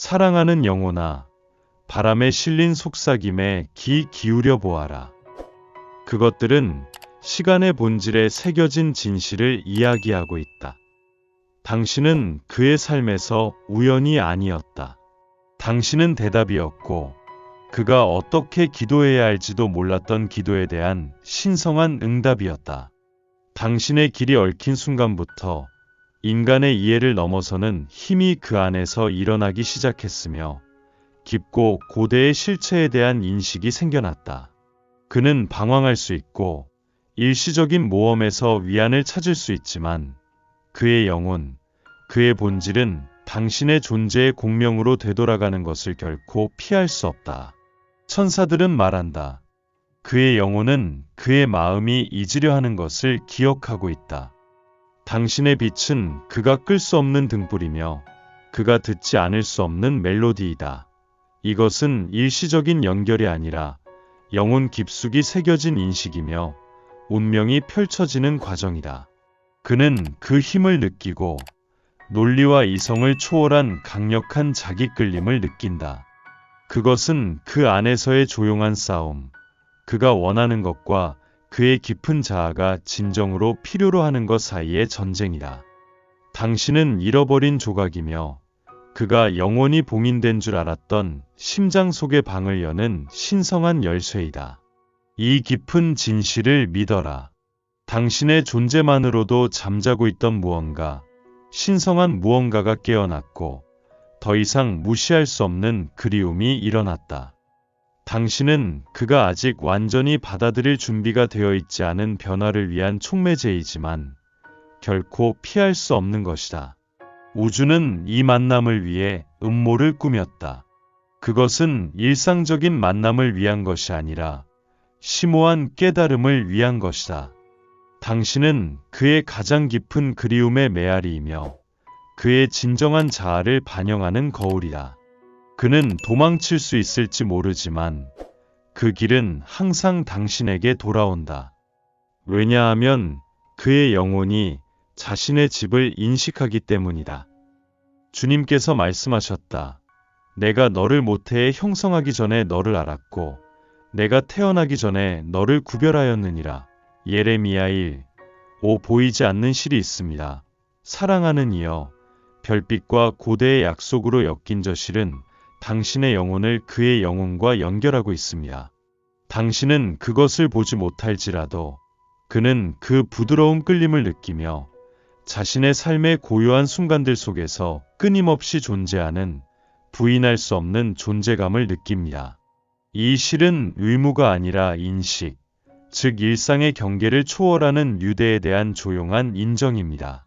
사랑하는 영혼아, 바람에 실린 속삭임에 귀 기울여 보아라. 그것들은 시간의 본질에 새겨진 진실을 이야기하고 있다. 당신은 그의 삶에서 우연이 아니었다. 당신은 대답이었고, 그가 어떻게 기도해야 할지도 몰랐던 기도에 대한 신성한 응답이었다. 당신의 길이 얽힌 순간부터 인간의 이해를 넘어서는 힘이 그 안에서 일어나기 시작했으며 깊고 고대의 실체에 대한 인식이 생겨났다. 그는 방황할 수 있고 일시적인 모험에서 위안을 찾을 수 있지만 그의 영혼, 그의 본질은 당신의 존재의 공명으로 되돌아가는 것을 결코 피할 수 없다. 천사들은 말한다. 그의 영혼은 그의 마음이 잊으려 하는 것을 기억하고 있다. 당신의 빛은 그가 끌 수 없는 등불이며 그가 듣지 않을 수 없는 멜로디이다. 이것은 일시적인 연결이 아니라 영혼 깊숙이 새겨진 인식이며 운명이 펼쳐지는 과정이다. 그는 그 힘을 느끼고 논리와 이성을 초월한 강력한 자기 끌림을 느낀다. 그것은 그 안에서의 조용한 싸움, 그가 원하는 것과 그의 깊은 자아가 진정으로 필요로 하는 것 사이의 전쟁이다. 당신은 잃어버린 조각이며 그가 영원히 봉인된 줄 알았던 심장 속의 방을 여는 신성한 열쇠이다. 이 깊은 진실을 믿어라. 당신의 존재만으로도 잠자고 있던 무언가, 신성한 무언가가 깨어났고 더 이상 무시할 수 없는 그리움이 일어났다. 당신은 그가 아직 완전히 받아들일 준비가 되어 있지 않은 변화를 위한 촉매제이지만 결코 피할 수 없는 것이다. 우주는 이 만남을 위해 음모를 꾸몄다. 그것은 일상적인 만남을 위한 것이 아니라 심오한 깨달음을 위한 것이다. 당신은 그의 가장 깊은 그리움의 메아리이며 그의 진정한 자아를 반영하는 거울이다. 그는 도망칠 수 있을지 모르지만 그 길은 항상 당신에게 돌아온다. 왜냐하면 그의 영혼이 자신의 집을 인식하기 때문이다. 주님께서 말씀하셨다. 내가 너를 모태에 형성하기 전에 너를 알았고 내가 태어나기 전에 너를 구별하였느니라. 예레미야 1. 5 보이지 않는 실이 있습니다. 사랑하는 이여 별빛과 고대의 약속으로 엮인 저 실은 당신의 영혼을 그의 영혼과 연결하고 있습니다. 당신은 그것을 보지 못할지라도 그는 그 부드러운 끌림을 느끼며 자신의 삶의 고요한 순간들 속에서 끊임없이 존재하는 부인할 수 없는 존재감을 느낍니다. 이 실은 의무가 아니라 인식, 즉 일상의 경계를 초월하는 유대에 대한 조용한 인정입니다.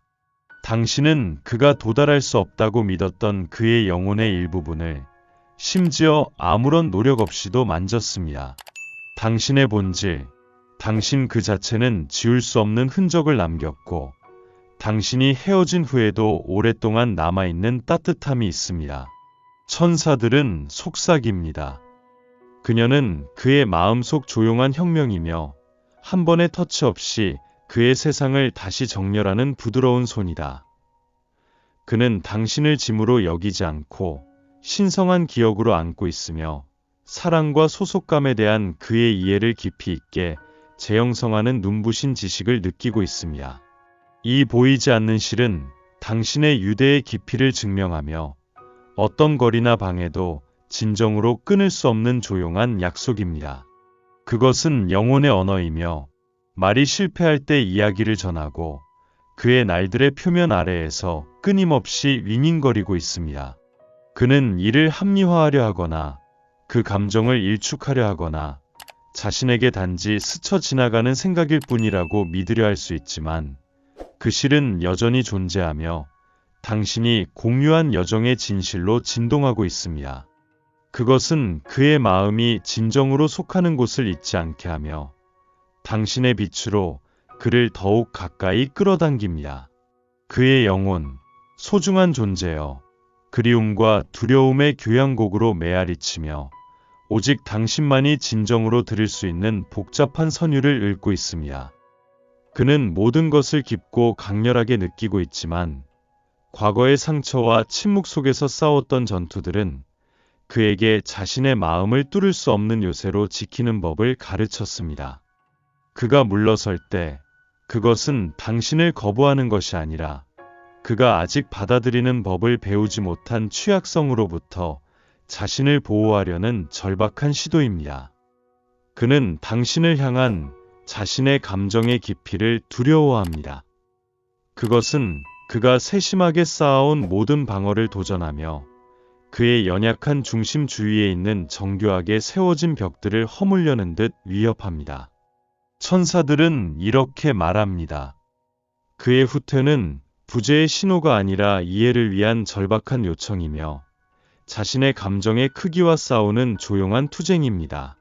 당신은 그가 도달할 수 없다고 믿었던 그의 영혼의 일부분을 심지어 아무런 노력 없이도 만졌습니다. 당신의 본질, 당신 그 자체는 지울 수 없는 흔적을 남겼고 당신이 헤어진 후에도 오랫동안 남아있는 따뜻함이 있습니다. 천사들은 속삭입니다. 그녀는 그의 마음속 조용한 혁명이며 한 번의 터치 없이 그의 세상을 다시 정렬하는 부드러운 손이다. 그는 당신을 짐으로 여기지 않고 신성한 기억으로 안고 있으며 사랑과 소속감에 대한 그의 이해를 깊이 있게 재형성하는 눈부신 지식을 느끼고 있습니다. 이 보이지 않는 실은 당신의 유대의 깊이를 증명하며 어떤 거리나 방에도 진정으로 끊을 수 없는 조용한 약속입니다. 그것은 영혼의 언어이며 말이 실패할 때 이야기를 전하고 그의 날들의 표면 아래에서 끊임없이 윙윙거리고 있습니다. 그는 이를 합리화하려 하거나 그 감정을 일축하려 하거나 자신에게 단지 스쳐 지나가는 생각일 뿐이라고 믿으려 할 수 있지만 그 실은 여전히 존재하며 당신이 공유한 여정의 진실로 진동하고 있습니다. 그것은 그의 마음이 진정으로 속하는 곳을 잊지 않게 하며 당신의 빛으로 그를 더욱 가까이 끌어당깁니다. 그의 영혼, 소중한 존재여, 그리움과 두려움의 교향곡으로 메아리치며 오직 당신만이 진정으로 들을 수 있는 복잡한 선율을 읊고 있습니다. 그는 모든 것을 깊고 강렬하게 느끼고 있지만 과거의 상처와 침묵 속에서 싸웠던 전투들은 그에게 자신의 마음을 뚫을 수 없는 요새로 지키는 법을 가르쳤습니다. 그가 물러설 때 그것은 당신을 거부하는 것이 아니라 그가 아직 받아들이는 법을 배우지 못한 취약성으로부터 자신을 보호하려는 절박한 시도입니다. 그는 당신을 향한 자신의 감정의 깊이를 두려워합니다. 그것은 그가 세심하게 쌓아온 모든 방어를 도전하며 그의 연약한 중심 주위에 있는 정교하게 세워진 벽들을 허물려는 듯 위협합니다. 천사들은 이렇게 말합니다. 그의 후퇴는 부재의 신호가 아니라 이해를 위한 절박한 요청이며 자신의 감정의 크기와 싸우는 조용한 투쟁입니다.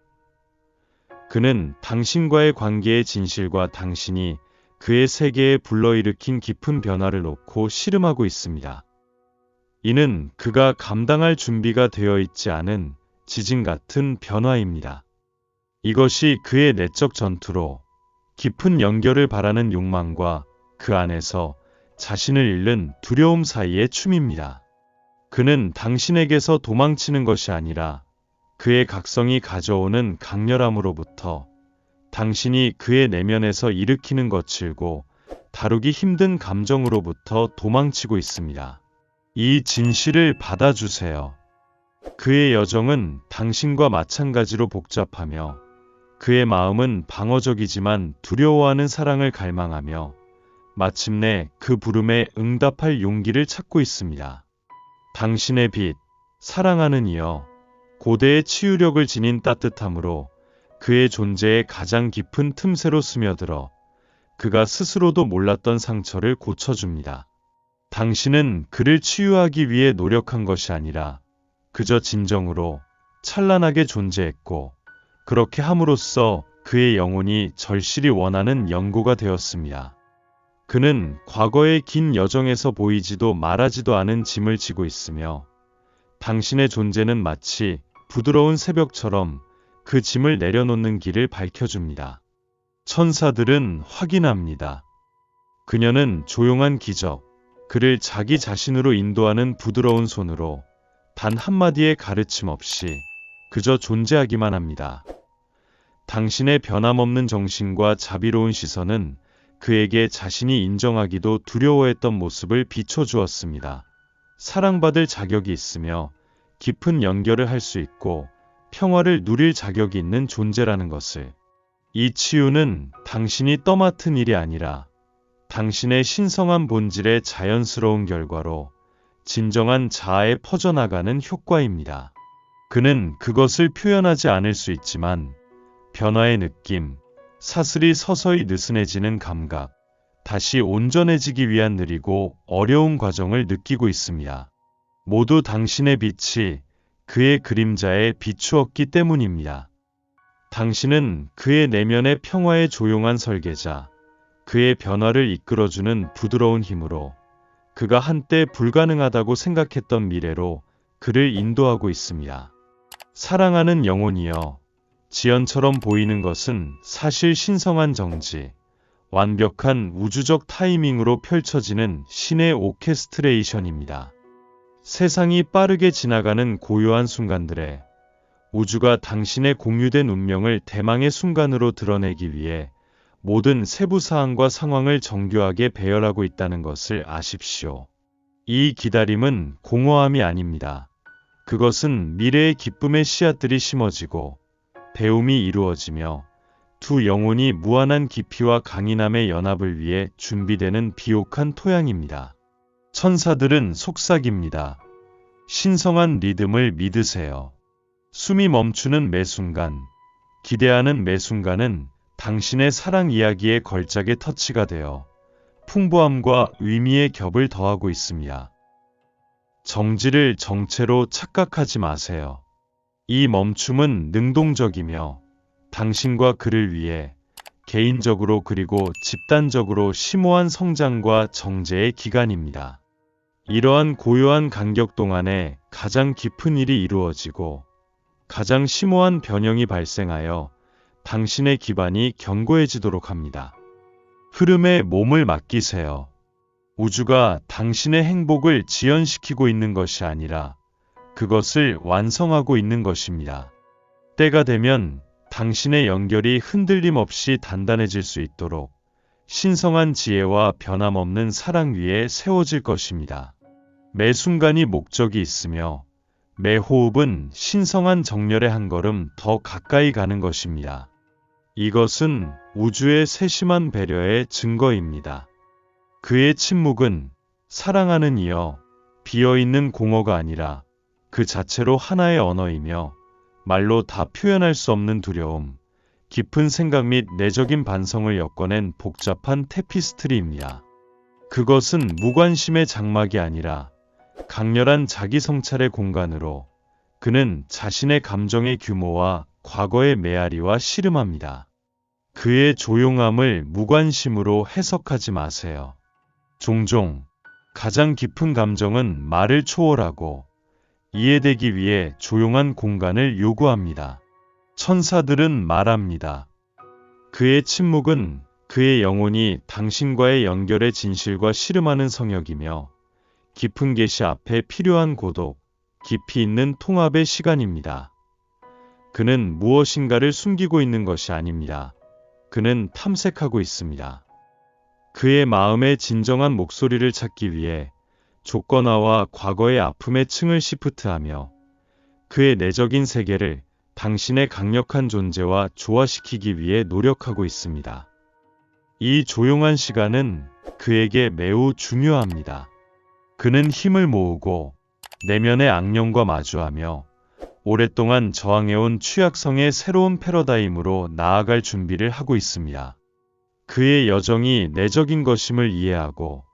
그는 당신과의 관계의 진실과 당신이 그의 세계에 불러일으킨 깊은 변화를 놓고 씨름하고 있습니다. 이는 그가 감당할 준비가 되어 있지 않은 지진 같은 변화입니다. 이것이 그의 내적 전투로 깊은 연결을 바라는 욕망과 그 안에서 자신을 잃는 두려움 사이의 춤입니다. 그는 당신에게서 도망치는 것이 아니라 그의 각성이 가져오는 강렬함으로부터 당신이 그의 내면에서 일으키는 거칠고 다루기 힘든 감정으로부터 도망치고 있습니다. 이 진실을 받아주세요. 그의 여정은 당신과 마찬가지로 복잡하며 그의 마음은 방어적이지만 두려워하는 사랑을 갈망하며 마침내 그 부름에 응답할 용기를 찾고 있습니다. 당신의 빛, 사랑하는 이여, 고대의 치유력을 지닌 따뜻함으로 그의 존재의 가장 깊은 틈새로 스며들어 그가 스스로도 몰랐던 상처를 고쳐줍니다. 당신은 그를 치유하기 위해 노력한 것이 아니라 그저 진정으로 찬란하게 존재했고 그렇게 함으로써 그의 영혼이 절실히 원하는 연고가 되었습니다. 그는 과거의 긴 여정에서 보이지도 말하지도 않은 짐을 지고 있으며 당신의 존재는 마치 부드러운 새벽처럼 그 짐을 내려놓는 길을 밝혀줍니다. 천사들은 확인합니다. 그녀는 조용한 기적, 그를 자기 자신으로 인도하는 부드러운 손으로 단 한마디의 가르침 없이 그저 존재하기만 합니다. 당신의 변함없는 정신과 자비로운 시선은 그에게 자신이 인정하기도 두려워했던 모습을 비춰주었습니다. 사랑받을 자격이 있으며 깊은 연결을 할 수 있고 평화를 누릴 자격이 있는 존재라는 것을. 이 치유는 당신이 떠맡은 일이 아니라 당신의 신성한 본질의 자연스러운 결과로 진정한 자아에 퍼져나가는 효과입니다. 그는 그것을 표현하지 않을 수 있지만 변화의 느낌, 사슬이 서서히 느슨해지는 감각, 다시 온전해지기 위한 느리고 어려운 과정을 느끼고 있습니다. 모두 당신의 빛이 그의 그림자에 비추었기 때문입니다. 당신은 그의 내면의 평화의 조용한 설계자, 그의 변화를 이끌어주는 부드러운 힘으로 그가 한때 불가능하다고 생각했던 미래로 그를 인도하고 있습니다. 사랑하는 영혼이여, 지연처럼 보이는 것은 사실 신성한 정지, 완벽한 우주적 타이밍으로 펼쳐지는 신의 오케스트레이션입니다. 세상이 빠르게 지나가는 고요한 순간들에 우주가 당신의 공유된 운명을 대망의 순간으로 드러내기 위해 모든 세부 사항과 상황을 정교하게 배열하고 있다는 것을 아십시오. 이 기다림은 공허함이 아닙니다. 그것은 미래의 기쁨의 씨앗들이 심어지고 배움이 이루어지며 두 영혼이 무한한 깊이와 강인함의 연합을 위해 준비되는 비옥한 토양입니다. 천사들은 속삭입니다. 신성한 리듬을 믿으세요. 숨이 멈추는 매 순간, 기대하는 매 순간은 당신의 사랑 이야기의 걸작의 터치가 되어 풍부함과 의미의 겹을 더하고 있습니다. 정지를 정체로 착각하지 마세요. 이 멈춤은 능동적이며 당신과 그를 위해 개인적으로 그리고 집단적으로 심오한 성장과 정제의 기간입니다. 이러한 고요한 간격 동안에 가장 깊은 일이 이루어지고 가장 심오한 변형이 발생하여 당신의 기반이 견고해지도록 합니다. 흐름에 몸을 맡기세요. 우주가 당신의 행복을 지연시키고 있는 것이 아니라 그것을 완성하고 있는 것입니다. 때가 되면 당신의 연결이 흔들림 없이 단단해질 수 있도록 신성한 지혜와 변함없는 사랑 위에 세워질 것입니다. 매 순간이 목적이 있으며 매 호흡은 신성한 정렬의 한 걸음 더 가까이 가는 것입니다. 이것은 우주의 세심한 배려의 증거입니다. 그의 침묵은 사랑하는 이어 비어있는 공허가 아니라 그 자체로 하나의 언어이며 말로 다 표현할 수 없는 두려움, 깊은 생각 및 내적인 반성을 엮어낸 복잡한 테피스트리입니다. 그것은 무관심의 장막이 아니라 강렬한 자기 성찰의 공간으로 그는 자신의 감정의 규모와 과거의 메아리와 씨름합니다. 그의 조용함을 무관심으로 해석하지 마세요. 종종 가장 깊은 감정은 말을 초월하고 이해되기 위해 조용한 공간을 요구합니다. 천사들은 말합니다. 그의 침묵은 그의 영혼이 당신과의 연결의 진실과 씨름하는 성역이며 깊은 계시 앞에 필요한 고독, 깊이 있는 통합의 시간입니다. 그는 무엇인가를 숨기고 있는 것이 아닙니다. 그는 탐색하고 있습니다. 그의 마음의 진정한 목소리를 찾기 위해 조건화와 과거의 아픔의 층을 시프트하며 그의 내적인 세계를 당신의 강력한 존재와 조화시키기 위해 노력하고 있습니다. 이 조용한 시간은 그에게 매우 중요합니다. 그는 힘을 모으고 내면의 악령과 마주하며 오랫동안 저항해온 취약성의 새로운 패러다임으로 나아갈 준비를 하고 있습니다. 그의 여정이 내적인 것임을 이해하고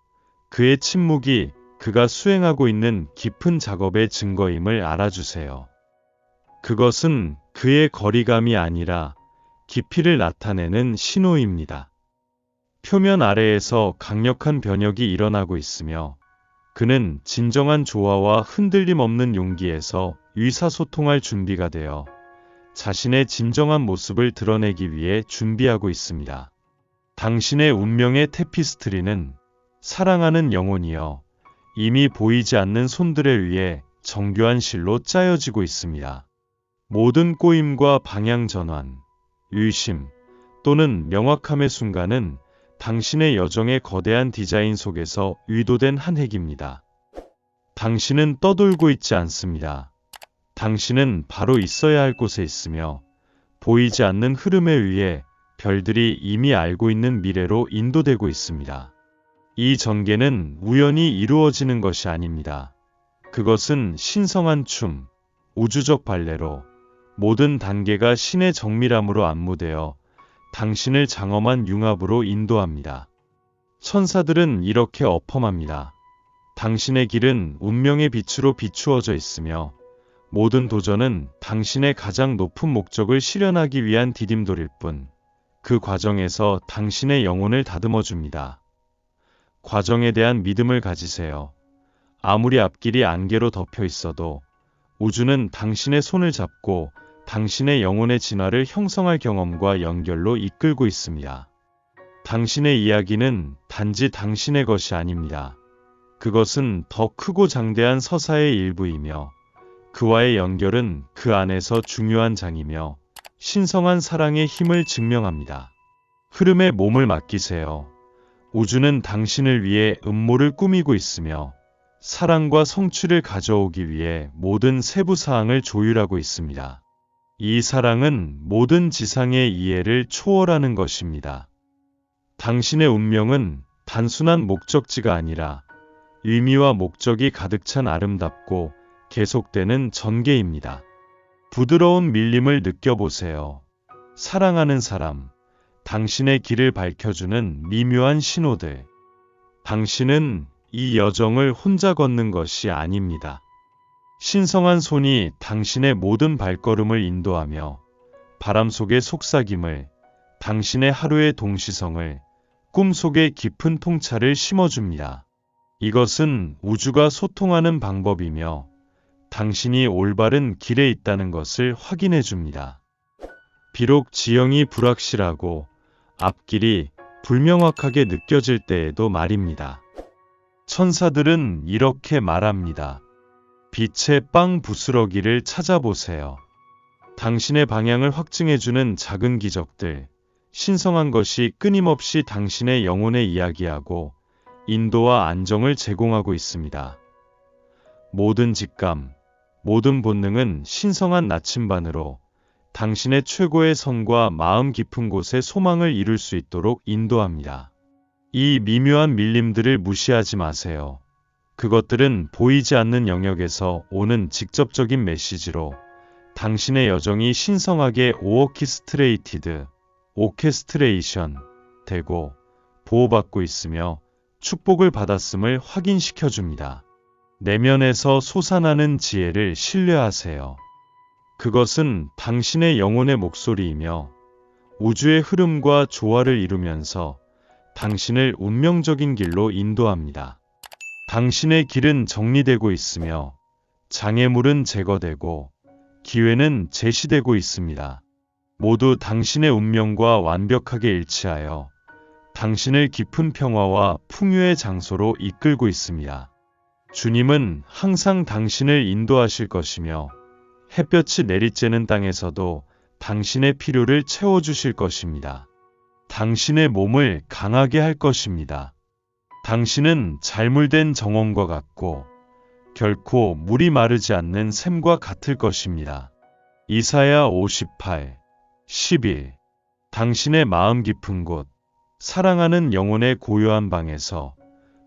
그의 침묵이 그가 수행하고 있는 깊은 작업의 증거임을 알아주세요. 그것은 그의 거리감이 아니라 깊이를 나타내는 신호입니다. 표면 아래에서 강력한 변혁이 일어나고 있으며 그는 진정한 조화와 흔들림 없는 용기에서 의사소통할 준비가 되어 자신의 진정한 모습을 드러내기 위해 준비하고 있습니다. 당신의 운명의 테피스트리는 사랑하는 영혼이여 이미 보이지 않는 손들에 의해 정교한 실로 짜여지고 있습니다. 모든 꼬임과 방향 전환, 의심 또는 명확함의 순간은 당신의 여정의 거대한 디자인 속에서 의도된 한 획입니다. 당신은 떠돌고 있지 않습니다. 당신은 바로 있어야 할 곳에 있으며 보이지 않는 흐름에 의해 별들이 이미 알고 있는 미래로 인도되고 있습니다. 이 전개는 우연히 이루어지는 것이 아닙니다. 그것은 신성한 춤, 우주적 발레로 모든 단계가 신의 정밀함으로 안무되어 당신을 장엄한 융합으로 인도합니다. 천사들은 이렇게 어펌합니다. 당신의 길은 운명의 빛으로 비추어져 있으며 모든 도전은 당신의 가장 높은 목적을 실현하기 위한 디딤돌일 뿐, 그 과정에서 당신의 영혼을 다듬어 줍니다. 과정에 대한 믿음을 가지세요. 아무리 앞길이 안개로 덮여 있어도 우주는 당신의 손을 잡고 당신의 영혼의 진화를 형성할 경험과 연결로 이끌고 있습니다. 당신의 이야기는 단지 당신의 것이 아닙니다. 그것은 더 크고 장대한 서사의 일부이며 그와의 연결은 그 안에서 중요한 장이며 신성한 사랑의 힘을 증명합니다. 흐름에 몸을 맡기세요. 우주는 당신을 위해 음모를 꾸미고 있으며 사랑과 성취를 가져오기 위해 모든 세부 사항을 조율하고 있습니다. 이 사랑은 모든 지상의 이해를 초월하는 것입니다. 당신의 운명은 단순한 목적지가 아니라 의미와 목적이 가득 찬 아름답고 계속되는 전개입니다. 부드러운 밀림을 느껴보세요. 사랑하는 사람, 당신의 길을 밝혀주는 미묘한 신호들. 당신은 이 여정을 혼자 걷는 것이 아닙니다. 신성한 손이 당신의 모든 발걸음을 인도하며 바람 속의 속삭임을, 당신의 하루의 동시성을, 꿈 속의 깊은 통찰을 심어줍니다. 이것은 우주가 소통하는 방법이며 당신이 올바른 길에 있다는 것을 확인해 줍니다. 비록 지형이 불확실하고 앞길이 불명확하게 느껴질 때에도 말입니다. 천사들은 이렇게 말합니다. 빛의 빵 부스러기를 찾아보세요. 당신의 방향을 확증해주는 작은 기적들, 신성한 것이 끊임없이 당신의 영혼에 이야기하고 인도와 안정을 제공하고 있습니다. 모든 직감, 모든 본능은 신성한 나침반으로 당신의 최고의 선과 마음 깊은 곳에 소망을 이룰 수 있도록 인도합니다. 이 미묘한 밀림들을 무시하지 마세요. 그것들은 보이지 않는 영역에서 오는 직접적인 메시지로 당신의 여정이 신성하게 오어키스트레이티드, 오케스트레이션 되고 보호받고 있으며 축복을 받았음을 확인시켜 줍니다. 내면에서 솟아나는 지혜를 신뢰하세요. 그것은 당신의 영혼의 목소리이며 우주의 흐름과 조화를 이루면서 당신을 운명적인 길로 인도합니다. 당신의 길은 정리되고 있으며 장애물은 제거되고 기회는 제시되고 있습니다. 모두 당신의 운명과 완벽하게 일치하여 당신을 깊은 평화와 풍요의 장소로 이끌고 있습니다. 주님은 항상 당신을 인도하실 것이며 햇볕이 내리쬐는 땅에서도 당신의 필요를 채워주실 것입니다. 당신의 몸을 강하게 할 것입니다. 당신은 잘물된 정원과 같고 결코 물이 마르지 않는 샘과 같을 것입니다. 이사야 58, 11 당신의 마음 깊은 곳, 사랑하는 영혼의 고요한 방에서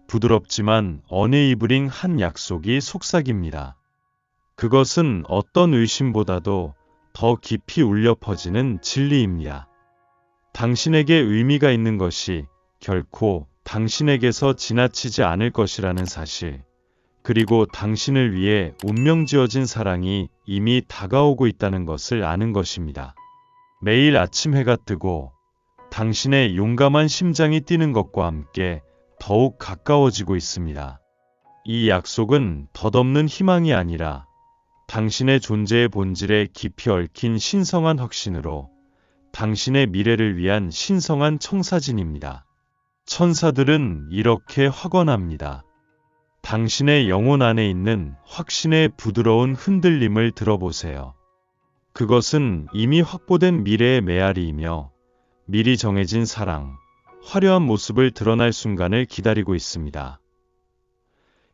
부드럽지만 어네이블링 한 약속이 속삭입니다. 그것은 어떤 의심보다도 더 깊이 울려 퍼지는 진리입니다. 당신에게 의미가 있는 것이 결코 당신에게서 지나치지 않을 것이라는 사실, 그리고 당신을 위해 운명 지어진 사랑이 이미 다가오고 있다는 것을 아는 것입니다. 매일 아침 해가 뜨고 당신의 용감한 심장이 뛰는 것과 함께 더욱 가까워지고 있습니다. 이 약속은 덧없는 희망이 아니라 당신의 존재의 본질에 깊이 얽힌 신성한 확신으로 당신의 미래를 위한 신성한 청사진입니다. 천사들은 이렇게 확언합니다. 당신의 영혼 안에 있는 확신의 부드러운 흔들림을 들어보세요. 그것은 이미 확보된 미래의 메아리이며 미리 정해진 사랑, 화려한 모습을 드러날 순간을 기다리고 있습니다.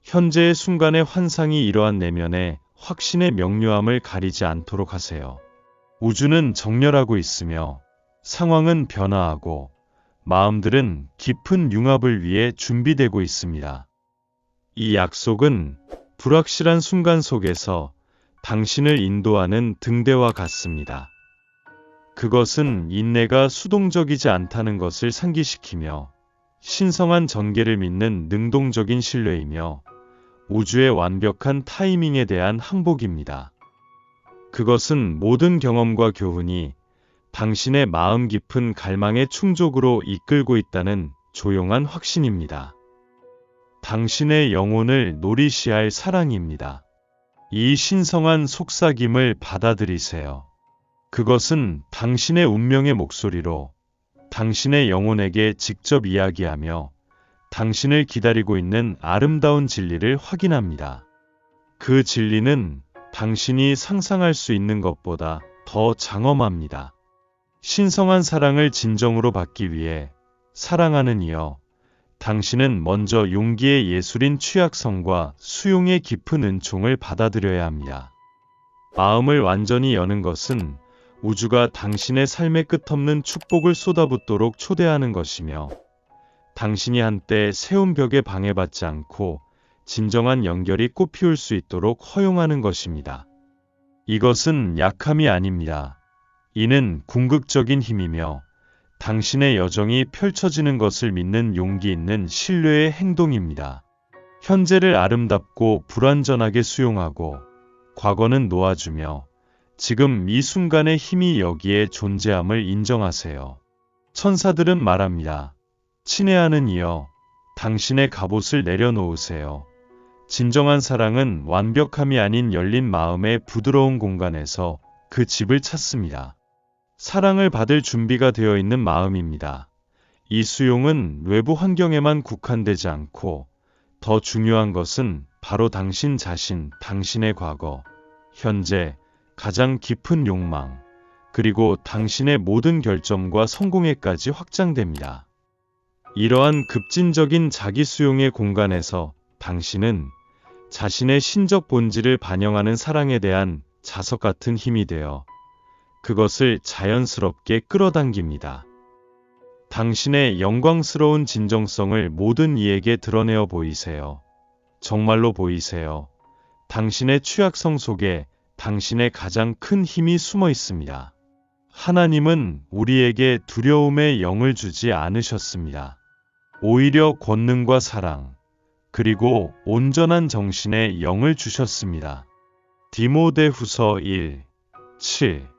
현재의 순간의 환상이 이러한 내면에 확신의 명료함을 가리지 않도록 하세요. 우주는 정렬하고 있으며 상황은 변화하고 마음들은 깊은 융합을 위해 준비되고 있습니다. 이 약속은 불확실한 순간 속에서 당신을 인도하는 등대와 같습니다. 그것은 인내가 수동적이지 않다는 것을 상기시키며 신성한 전개를 믿는 능동적인 신뢰이며 우주의 완벽한 타이밍에 대한 항복입니다. 그것은 모든 경험과 교훈이 당신의 마음 깊은 갈망의 충족으로 이끌고 있다는 조용한 확신입니다. 당신의 영혼을 노리시할 사랑입니다. 이 신성한 속삭임을 받아들이세요. 그것은 당신의 운명의 목소리로 당신의 영혼에게 직접 이야기하며 당신을 기다리고 있는 아름다운 진리를 확인합니다. 그 진리는 당신이 상상할 수 있는 것보다 더 장엄합니다. 신성한 사랑을 진정으로 받기 위해 사랑하는 이여, 당신은 먼저 용기의 예술인 취약성과 수용의 깊은 은총을 받아들여야 합니다. 마음을 완전히 여는 것은 우주가 당신의 삶의 끝없는 축복을 쏟아붓도록 초대하는 것이며 당신이 한때 세운 벽에 방해받지 않고 진정한 연결이 꽃피울 수 있도록 허용하는 것입니다. 이것은 약함이 아닙니다. 이는 궁극적인 힘이며 당신의 여정이 펼쳐지는 것을 믿는 용기 있는 신뢰의 행동입니다. 현재를 아름답고 불완전하게 수용하고 과거는 놓아주며 지금 이 순간의 힘이 여기에 존재함을 인정하세요. 천사들은 말합니다. 친애하는 이여, 당신의 갑옷을 내려놓으세요. 진정한 사랑은 완벽함이 아닌 열린 마음의 부드러운 공간에서 그 집을 찾습니다. 사랑을 받을 준비가 되어 있는 마음입니다. 이 수용은 외부 환경에만 국한되지 않고 더 중요한 것은 바로 당신 자신, 당신의 과거, 현재, 가장 깊은 욕망, 그리고 당신의 모든 결점과 성공에까지 확장됩니다. 이러한 급진적인 자기 수용의 공간에서 당신은 자신의 신적 본질을 반영하는 사랑에 대한 자석 같은 힘이 되어 그것을 자연스럽게 끌어당깁니다. 당신의 영광스러운 진정성을 모든 이에게 드러내어 보이세요. 정말로 보이세요. 당신의 취약성 속에 당신의 가장 큰 힘이 숨어 있습니다. 하나님은 우리에게 두려움의 영을 주지 않으셨습니다. 오히려 권능과 사랑, 그리고 온전한 정신의 영을 주셨습니다. 디모데 후서 1, 7